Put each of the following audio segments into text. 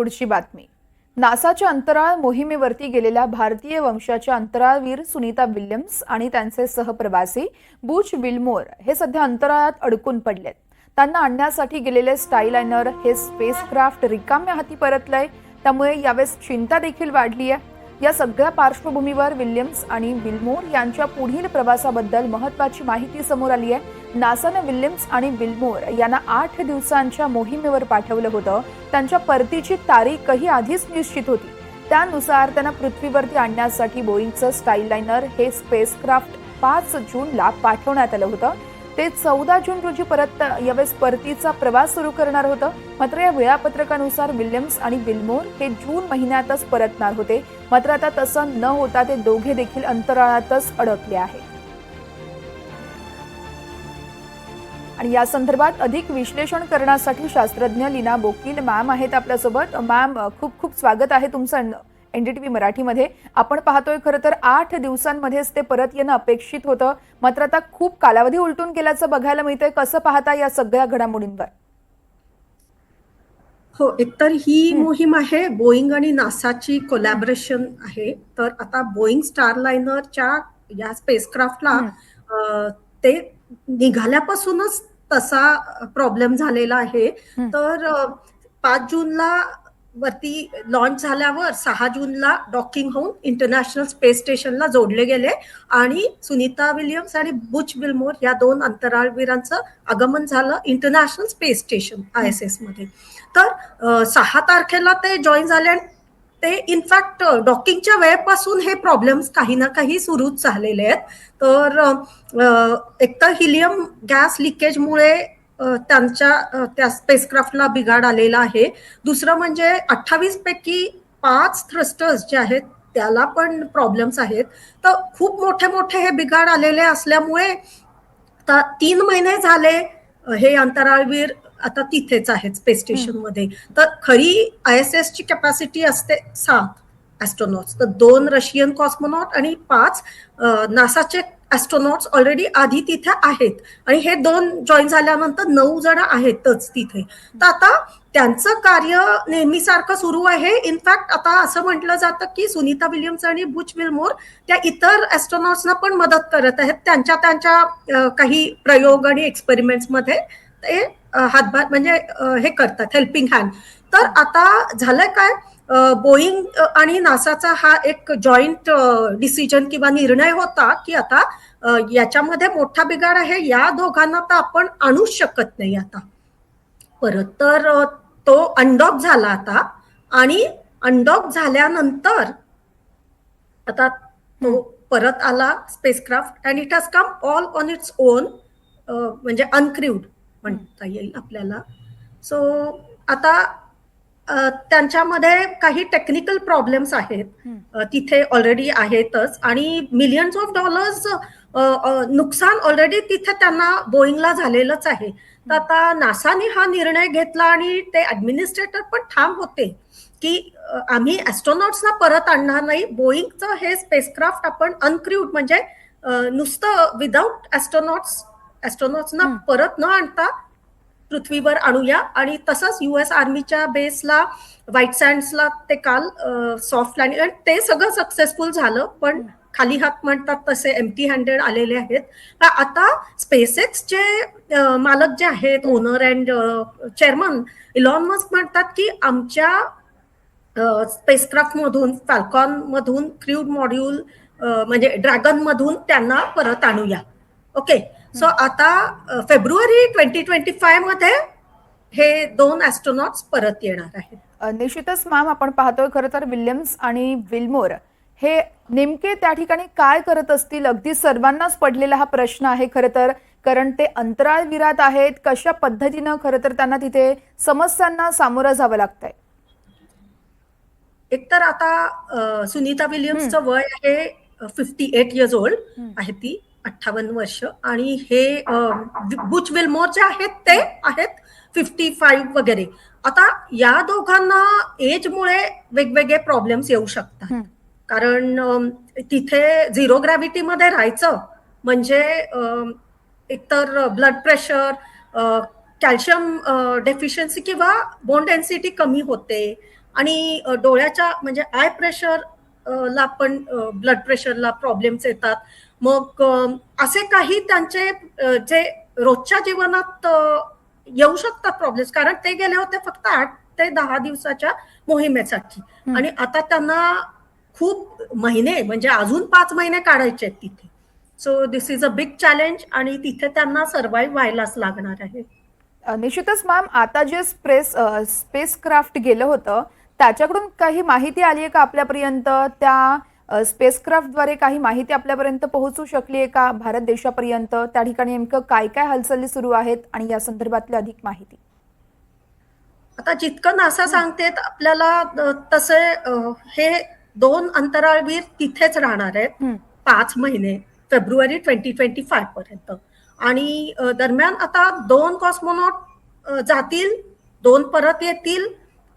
पुढची बातमी. नासाच्या अंतराळ मोहिमेवरती गेलेल्या भारतीय वंशाच्या अंतराळवीर सुनीता विल्यम्स आणि त्यांचे सहप्रवासी बुच विल्मोर हे सध्या अंतराळात अडकून पडलेत. त्यांना आणण्यासाठी गेलेले स्टाईलायनर हे स्पेसक्राफ्ट रिकाम्या हाती परतलंय त्यामुळे यावेळेस चिंता देखील वाढली आहे. या सगळ्या पार्श्वभूमीवर विल्यम्स आणि विल्मोर यांच्या पुढील प्रवासाबद्दल महत्वाची माहिती समोर आली आहे. नासानं विल्यम्स आणि विल्मोर यांना आठ दिवसांच्या मोहिमेवर पाठवलं होतं. त्यांच्या परतीची तारीखही आधीच निश्चित होती. त्यानुसार त्यांना पृथ्वीवरती आणण्यासाठी बोईंगचं स्टाईलायनर हे स्पेसक्राफ्ट पाच जूनला पाठवण्यात आलं होतं. ते चौदा जून रोजी परत यावेळेस परतीचा प्रवास सुरू करणार होतं. मात्र या वेळापत्रकानुसार विल्यम्स आणि विल्मोर हे जून महिन्यातच परतणार होते. मात्र आता तसं न होता ते दोघे देखील अंतराळातच अडकले आहेत. आणि या संदर्भात अधिक विश्लेषण करण्यासाठी शास्त्रज्ञ लीना बोकील मॅम आहेत आपल्यासोबत. मॅम खूप खूप स्वागत आहे तुमचं एनडीटीव्ही मराठीमध्ये. आपण पाहतोय खरं तर आठ दिवसांमध्येच ते परत येणं अपेक्षित होतं. मात्र आता खूप कालावधी उलटून गेल्याचं बघायला मिळतंय. कसं पाहता या सगळ्या घडामोडींवर? हो एकतर ही मोहीम आहे बोईंग आणि नासाची कोलॅबरेशन आहे. तर आता बोईंग स्टारलायनरच्या या स्पेसक्राफ्टला ते निघाल्यापासूनच तसा प्रॉब्लेम झालेला आहे. तर पाच जूनला वरती लॉन्च झाल्यावर सहा जूनला डॉकिंग होऊन इंटरनॅशनल स्पेस स्टेशनला जोडले गेले आणि सुनीता विलियम्स आणि बुच विल्मोर या दोन अंतराळवीरांचं आगमन झालं international space station I S एसमध्ये. तर सहा तारखेला ते जॉईन झाले आणि ते इनफॅक्ट डॉकिंगच्या वेळेपासून हे प्रॉब्लेम्स काही ना काही सुरूच झालेले आहेत. तर एक एकतर हिलियम गॅस लिकेजमुळे त्यांच्या त्या स्पेसक्राफ्टला बिघाड आलेला आहे. दुसरं म्हणजे अठ्ठावीस पैकी पाच थ्रस्टर्स जे आहेत त्याला पण प्रॉब्लेम्स आहेत. तर खूप मोठे मोठे हे बिघाड आलेले असल्यामुळे तीन महिने झाले हे अंतराळवीर आता तिथेच आहेत स्पेस स्टेशनमध्ये. तर खरी आय एस एस ची कॅपॅसिटी असते सात ऍस्ट्रॉनॉट्स तर दोन रशियन कॉस्मोनॉट आणि पाच नासाचे ऍस्ट्रॉनॉट्स ऑलरेडी आधी तिथे आहेत. आणि हे दोन जॉईन झाल्यानंतर नऊ जण आहेतच तिथे. तर आता त्यांचं कार्य नेहमीसारखं सुरू आहे. इनफॅक्ट आता असं म्हटलं जातं की सुनीता विलियम्स आणि बुच विल्मोर त्या इतर ऍस्ट्रॉनॉट्सना पण मदत करत आहेत. त्यांच्या त्यांच्या काही प्रयोग आणि एक्सपेरिमेंट्समध्ये ते हातभार म्हणजे हे करतात हेल्पिंग हँड तर आता झालंय काय? बोईंग आणि नासाचा हा एक जॉईंट डिसिजन किंवा निर्णय होता की आता याच्यामध्ये मोठा बिघाड आहे. या दोघांना तर आपण आणूच शकत नाही आता. परत तर तो अनडॉक झाला आता आणि अनडॉक झाल्यानंतर आता तो परत आला spacecraft and it has come all on its own म्हणजे अनक्रिवड म्हणता येईल आपल्याला. सो आता त्यांच्यामध्ये काही टेक्निकल प्रॉब्लेम्स आहेत. तिथे ऑलरेडी आहेतच. आणि मिलियन्स ऑफ डॉलर्स नुकसान ऑलरेडी तिथे त्यांना बोईंगला झालेलंच आहे. तर आता नासाने हा निर्णय घेतला आणि ते ऍडमिनिस्ट्रेटर पण ठाम होते की आम्ही ऍस्ट्रॉनॉट्सना परत आणणार नाही. बोईंगचं हे स्पेसक्राफ्ट आपण अनक्रिवड म्हणजे नुसतं विदाऊट ऍस्ट्रॉनॉट्स ऍस्ट्रॉनॉट्सना. परत न आणता पृथ्वीवर आणूया. आणि तसंच युएस आर्मीच्या बेसला व्हाईट सँड्सला ते काल सॉफ्ट लँडिंग आणि ते सगळं सक्सेसफुल झालं. पण खाली हात म्हणतात तसे एम्प्टी हँडेड आलेले आहेत. आता स्पेसएक्सचे अ, मालक जे आहेत owner and chairman Elon Musk म्हणतात की आमच्या स्पेसक्राफ्ट मधून फॅल्कॉन मधून क्रूड मॉड्यूल म्हणजे ड्रॅगन मधून त्यांना परत आणूया. ओके सो आता फेब्रुवारी ट्वेंटी ट्वेंटी फायमध्ये हे दोन ऍस्ट्रॉनॉट्स परत येणार आहेत. निश्चितच मॅम आपण पाहतोय खरं तर विल्यम्स आणि विल्मोर हे नेमके त्या ठिकाणी काय करत असतील? अगदी सर्वांनाच पडलेला हा प्रश्न आहे खरं तर. कारण ते अंतराळविरात आहेत. कशा पद्धतीनं खरं तर त्यांना तिथे समस्यांना सामोरं जावं लागतंय? एकतर आता सुनीता विलियम्सचं वय आहे फिफ्टी एट इयर्स ओल्ड. आहे ती. अठ्ठावन्न वर्ष. आणि हे बुच विल्मोर जे आहेत ते आहेत फिफ्टी फाईव्ह वगैरे. आता या दोघांना एजमुळे वेगवेगळे प्रॉब्लेम्स येऊ शकतात. कारण तिथे झिरो ग्रॅव्हिटीमध्ये राहायचं म्हणजे एकतर ब्लड प्रेशर कॅल्शियम डेफिशियन्सी किंवा बोन डेन्सिटी कमी होते. आणि डोळ्याच्या म्हणजे आय प्रेशर ला पण ब्लड प्रेशरला प्रॉब्लेम्स येतात. मग असे काही त्यांचे जे रोजच्या जीवनात येऊ शकतात प्रॉब्लेम्स कारण ते गेले होते फक्त आठ ते दहा दिवसाच्या मोहिमेसाठी. आणि आता त्यांना खूप महिने म्हणजे अजून पाच महिने काढायचे आहेत तिथे. So this is a big challenge आणि तिथे त्यांना सर्व्हाइव्ह व्हायलाच लागणार आहे. निश्चितच मॅम आता जे स्पेस स्पेस क्राफ्ट गेलं होतं त्याच्याकडून काही माहिती आली आहे का आपल्यापर्यंत? त्या स्पेसक्राफ्टद्वारे काही माहिती आपल्यापर्यंत पोहोचू शकली आहे का? भारत देशापर्यंत. त्या ठिकाणी नेमकं काय काय हालचाली सुरू आहेत आणि या संदर्भातली अधिक माहिती. आता जितकं नासा सांगतेत आपल्याला तसे हे दोन अंतराळवीर तिथेच राहणार आहेत. पाच महिने फेब्रुवारी ट्वेंटी ट्वेंटी फाय पर्यंत. आणि दरम्यान आता दोन कॉस्मोनॉट जातील दोन परत येतील.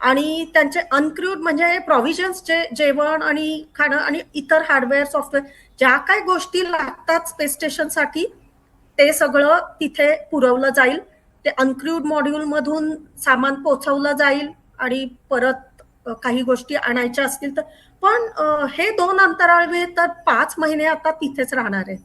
आणि त्यांचे अनक्रूड म्हणजे प्रॉव्हिजन्सचे जेवण आणि खाणं आणि इतर हार्डवेअर सॉफ्टवेअर ज्या काही गोष्टी लागतात स्पेस स्टेशनसाठी ते सगळं तिथे पुरवलं जाईल. ते अनक्रूड मॉड्यूलमधून सामान पोचवलं जाईल आणि परत काही गोष्टी आणायच्या असतील तर. पण हे दोन अंतराळवीर तर पाच महिने आता तिथेच राहणार आहेत.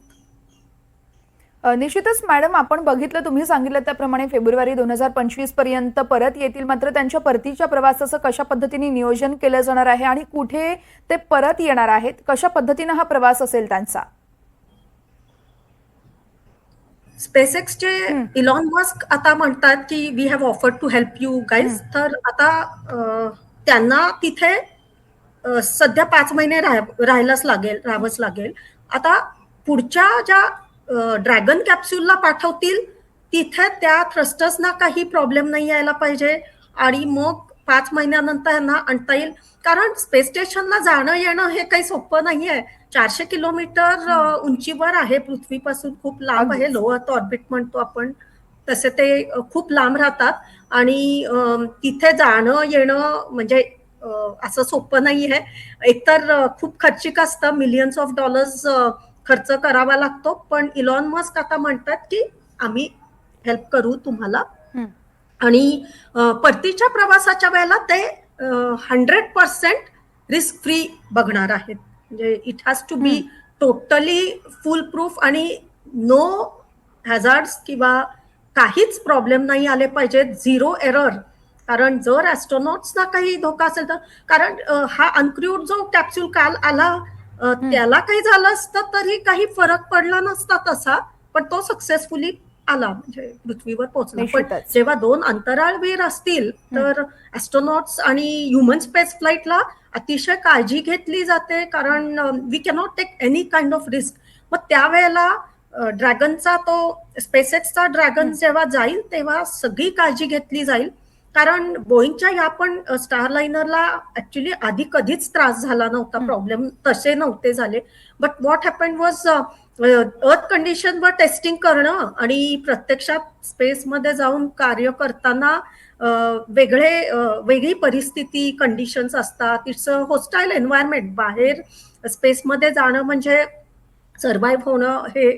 निश्चितच मॅडम आपण बघितलं तुम्ही सांगितलं त्याप्रमाणे फेब्रुवारी दोन हजार पंचवीसपर्यंत परत येतील. मात्र त्यांच्या परतीच्या प्रवासाचं कशा पद्धतीने नियोजन केलं जाणार आहे आणि कुठे ते परत येणार आहेत? कशा पद्धतीनं हा प्रवास असेल त्यांचा? स्पेसएक्सचे हं. इलॉन मस्क आता म्हणतात की we have offered to help you guys तर आता त्यांना तिथे सध्या पाच महिने राह- राहायलाच लागेल राहावंच लागेल. आता पुढच्या ज्या ड्रॅगन कॅप्स्युलला पाठवतील तिथे त्या थ्रस्टर्सना काही प्रॉब्लेम नाही यायला पाहिजे. आणि मग पाच महिन्यानंतर यांना आणता येईल. कारण स्पेस स्टेशनला जाणं येणं हे काही सोपं नाहीये. चारशे किलोमीटर उंचीवर आहे पृथ्वीपासून. खूप लांब आहे अगदीच. लो अर्थ ऑर्बिट म्हणतो आपण. तसे ते खूप लांब राहतात. आणि तिथे जाणं येणं म्हणजे असं सोपं नाहीये. एकतर अ, खूप खर्चिक असतं. मिलियन्स ऑफ डॉलर्स खर्च करावा लागतो. पण इलॉन मस्क आता म्हणतात की आम्ही हेल्प करू तुम्हाला. आणि परतीच्या प्रवासाच्या वेळेला ते हंड्रेड पर्सेंट रिस्क फ्री बघणार आहेत. म्हणजे it has to be totally foolproof आणि नो हॅझार्ड्स किंवा काहीच प्रॉब्लेम नाही आले पाहिजेत. झिरो एरर कारण जर ॲस्ट्रॉनॉट्सना काही धोका असेल तर कारण हा अनक्रूड जो कॅप्सूल काल आला त्याला काही झालं असतं तरी काही फरक पडला नसता तसा पण तो सक्सेसफुली आला म्हणजे पृथ्वीवर पोहोचला. पण. जेव्हा दोन अंतराळवीर असतील तर ॲस्ट्रॉनॉट्स आणि ह्युमन स्पेस फ्लाईटला अतिशय काळजी घेतली जाते कारण we cannot take any kind of risk मग त्यावेळेला ड्रॅगनचा तो स्पेसएक्सचा ड्रॅगन जेव्हा जाईल तेव्हा सगळी काळजी घेतली जाईल. कारण बोईंगच्या या पण स्टार लाइनरला ऍक्च्युली आधी कधीच त्रास झाला नव्हता. प्रॉब्लेम तसे नव्हते झाले बट व्हॉट हॅपन वॉज अर्थ कंडिशनवर टेस्टिंग करणं आणि प्रत्यक्षात स्पेसमध्ये जाऊन कार्य करताना वेगळे वेगळी परिस्थिती कंडिशन्स असतात इट्स अ होस्टाईल एन्व्हायरमेंट बाहेर स्पेसमध्ये जाणं म्हणजे सर्व्हाइव्ह होणं हे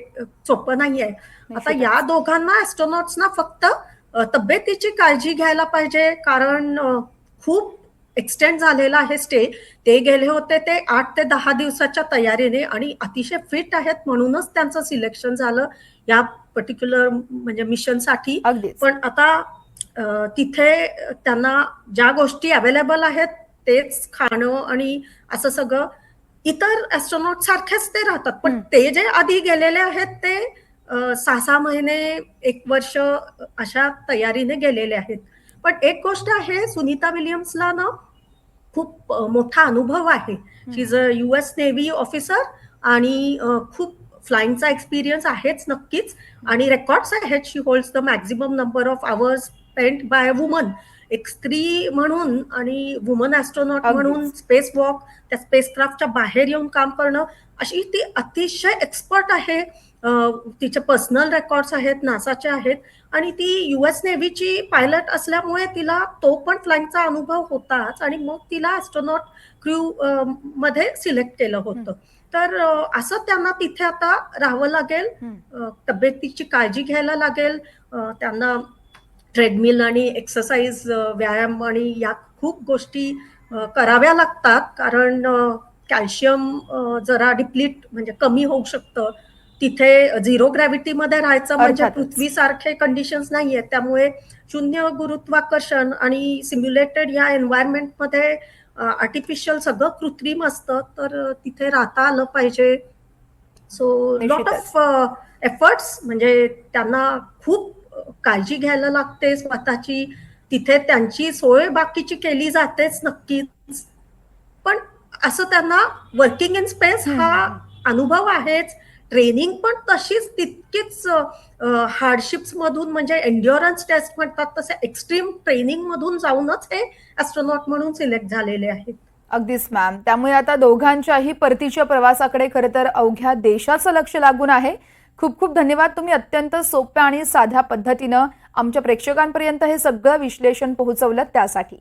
सोपं नाहीये आता निश्चितच. या दोघांना ॲस्ट्रॉनॉट्सना फक्त तब्येतीची काळजी घ्यायला पाहिजे कारण खूप एक्सटेंड झालेला आहे स्टे ते गेले होते ते आठ ते दहा दिवसाच्या तयारीने आणि अतिशय फिट आहेत म्हणूनच त्यांचं सिलेक्शन झालं या पर्टिक्युलर म्हणजे मिशनसाठी पण आता तिथे त्यांना ज्या गोष्टी अवेलेबल आहेत तेच खाणं आणि असं सगळं इतर ॲस्ट्रॉनॉट सारखेच ते राहतात. पण. ते जे आधी गेलेले आहेत ते सहा सहा महिने एक वर्ष अशा तयारीने गेलेले आहेत. पण एक गोष्ट आहे सुनीता विलियम्सला ना खूप अ, मोठा अनुभव आहे. She is a U S navy officer आणि अ, खूप फ्लाइंगचा एक्सपिरियन्स आहेच नक्कीच. आणि रेकॉर्ड्स आहेत. She holds the maximum number of hours spent by woman एक स्त्री म्हणून आणि वुमन ॲस्ट्रॉनॉट अगदीच. म्हणून स्पेस वॉक त्या स्पेसक्राफ्टच्या बाहेर येऊन काम करणं अशी ती अतिशय एक्सपर्ट आहे. अ, तिचे पर्सनल रेकॉर्ड्स आहेत नासाचे आहेत आणि ती युएस नेव्हीची पायलट असल्यामुळे तिला तो पण फ्लाइंगचा अनुभव होताच आणि मग तिला ॲस्ट्रॉनॉट क्रू मध्ये सिलेक्ट केलं होतं. तर असं त्यांना तिथे आता राहावं लागेल. तब्येतीची काळजी घ्यायला लागेल. त्यांना ट्रेडमिल आणि एक्सरसाइज व्यायाम आणि या खूप गोष्टी कराव्या लागतात. कारण कॅल्शियम जरा डिप्लीट म्हणजे कमी होऊ शकतं. तिथे झिरो ग्रॅव्हिटीमध्ये राहायचं म्हणजे. पृथ्वीसारखे कंडिशन्स नाही आहेत त्यामुळे शून्य गुरुत्वाकर्षण आणि सिम्युलेटेड या एन्व्हायरमेंटमध्ये आर्टिफिशियल सगळं कृत्रिम असतं तर तिथे राहता आलं पाहिजे सो लॉट. ऑफ एफर्ट्स म्हणजे त्यांना खूप काळजी घ्यायला लागते स्वतःची तिथे त्यांची सोय बाकीची केली जातेच नक्कीच पण असं त्यांना वर्किंग इन स्पेस. हा अनुभव आहेच ट्रेनिंग पण तशीच तितकीच हार्डशिप्स मधून म्हणजे एन्ड्युरन्स टेस्ट म्हणतात तसे एक्स्ट्रीम ट्रेनिंग मधून जाऊनच हे ऍस्ट्रॉनॉट म्हणून सिलेक्ट झालेले आहेत. अगदीच मॅम त्यामुळे आता दोघांच्याही परतीच्या प्रवासाकडे खरं तर अवघ्या देशाचं लक्ष लागून आहे. खूप खूप धन्यवाद. तुम्ही अत्यंत सोप्या आणि साध्या पद्धतीनं आमच्या प्रेक्षकांपर्यंत हे सगळं विश्लेषण पोहोचवलं त्यासाठी.